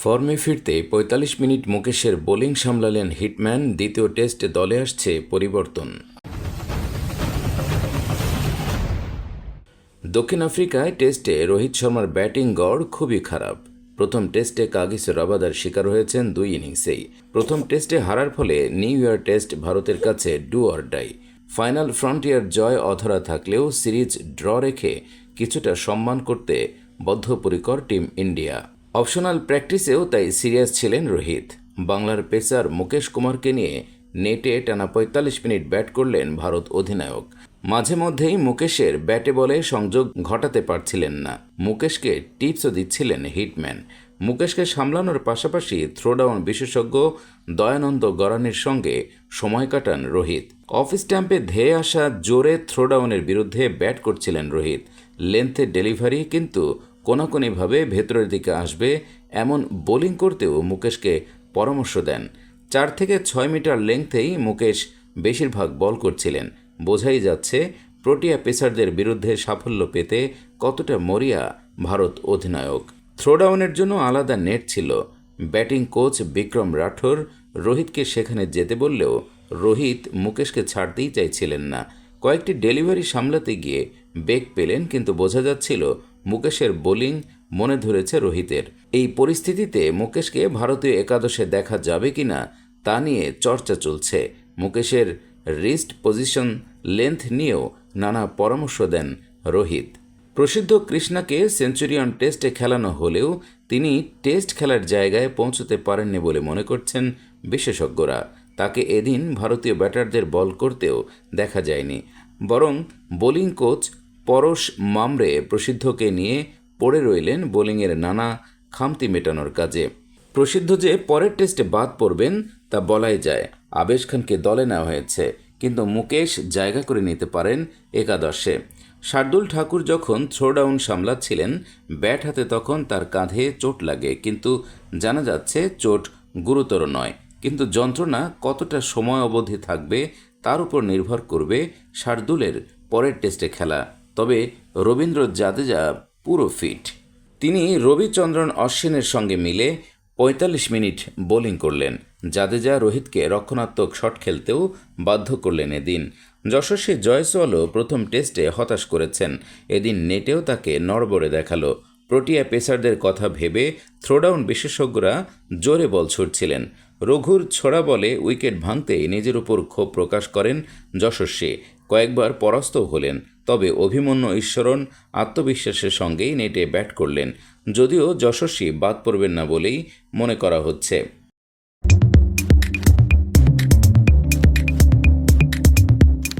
ফর্মে ফিরতে পঁয়তাল্লিশ মিনিট মুকেশের বোলিং সামলালেন হিটম্যান, দ্বিতীয় টেস্টে দলে আসছে পরিবর্তন। দক্ষিণ আফ্রিকায় টেস্টে রোহিত শর্মার ব্যাটিং গড় খুবই খারাপ। প্রথম টেস্টে কাগিস রাবাদার শিকার হয়েছেন দুই ইনিংসেই। প্রথম টেস্টে হারার ফলে নিউ ইয়ার টেস্ট ভারতের কাছে do or die. Final frontier জয় অধরা থাকলেও সিরিজ ড্র রেখে কিছুটা সম্মান করতে বদ্ধপরিকর টিম ইন্ডিয়া। অপশনাল প্র্যাকটিসেও তাই সিরিয়াস ছিলেন রোহিত। বাংলার পেসার মুকেশ কুমারকে নিয়ে নেটে টানা পঁয়তাল্লিশ মিনিট ব্যাট করলেন ভারত অধিনায়ক। মাঝে মধ্যেই মুকেশের ব্যাটে বলে সংযোগ ঘটাতে পারছিলেন না। মুকেশকে টিপসও দিচ্ছিলেন হিটম্যান। মুকেশকে সামলানোর পাশাপাশি থ্রোডাউন বিশেষজ্ঞ দয়ানন্দ গরানির সঙ্গে সময় কাটান রোহিত। অফ স্ট্যাম্পে ধেয়ে আসা জোরে থ্রোডাউনের বিরুদ্ধে ব্যাট করছিলেন রোহিত। লেন্থে ডেলিভারি কিন্তু কোনাকুনিভাবে ভেতরের দিকে আসবে, এমন বোলিং করতেও মুকেশকে পরামর্শ দেন। চার থেকে ছয় মিটার লেংথেই মুকেশ বেশিরভাগ বল করছিলেন। বোঝাই যাচ্ছে, প্রোটিয়া পেসারদের বিরুদ্ধে সাফল্য পেতে কতটা মরিয়া ভারত অধিনায়ক। থ্রোডাউনের জন্য আলাদা নেট ছিল। ব্যাটিং কোচ বিক্রম রাঠোর রোহিতকে সেখানে যেতে বললেও রোহিত মুকেশকে ছাড়তেই চাইছিলেন না। কয়েকটি ডেলিভারি সামলাতে গিয়ে বেগ পেলেন, কিন্তু বোঝা যাচ্ছিল মুকেশের বোলিং মনে ধরেছে রোহিতের। এই পরিস্থিতিতে মুকেশকে ভারতীয় একাদশে দেখা যাবে কিনা তা নিয়ে চর্চা চলছে। মুকেশের রিস্ট পজিশন লেন্থ নিয়েও নানা পরামর্শ দেন রোহিত। প্রসিদ্ধ কৃষ্ণাকে সেঞ্চুরিয়ান টেস্টে খেলানো হলেও তিনি টেস্ট খেলার জায়গায় পৌঁছতে পারেননি বলে মনে করছেন বিশেষজ্ঞরা। তাকে এদিন ভারতীয় ব্যাটারদের বল করতেও দেখা যায়নি। বরং বোলিং কোচ পরশ মামরে প্রসিদ্ধকে নিয়ে পড়ে রইলেন বোলিংয়ের নানা খামতি মেটানোর কাজে। প্রসিদ্ধ যে পরের টেস্টে বাদ পড়বেন তা বলাই যায়। আবেশ খানকে দলে নেওয়া হয়েছে, কিন্তু মুকেশ জায়গা করে নিতে পারেন একাদশে। শার্দুল ঠাকুর যখন থ্রোডাউন সামলাচ্ছিলেন, ব্যাট হাতে তখন তার কাঁধে চোট লাগে, কিন্তু জানা যাচ্ছে চোট গুরুতর নয়। কিন্তু যন্ত্রণা কতটা সময় অবধি থাকবে তার উপর নির্ভর করবে শার্দুলের পরের টেস্টে খেলা। তবে রবীন্দ্র জাদেজা পুরো ফিট। তিনি রবিচন্দ্রন অশ্বিনের সঙ্গে মিলে পঁয়তাল্লিশ মিনিট বোলিং করলেন। জাদেজা রোহিতকে রক্ষণাত্মক শট খেলতেও বাধ্য করলেন এদিন। যশস্বী জয়সওয়ালও প্রথম টেস্টে হতাশ করেছেন। এদিন নেটেও তাকে নড়বড়ে দেখাল। প্রোটিয়া পেসারদের কথা ভেবে থ্রোডাউন বিশেষজ্ঞরা জোরে বল ছুটছিলেন রঘুর ছোড়া বলে উইকেট ভাঙতে নিজের উপর ক্ষোভ প্রকাশ করেন যশস্বী। কয়েকবার পরাস্ত হলেন। তবে অভিমন্য ঈশ্বরণ আত্মবিশ্বাসের সঙ্গেই নেটে ব্যাট করলেন, যদিও যশস্বী বাদ পড়বেন না বলেই মনে করা হচ্ছে।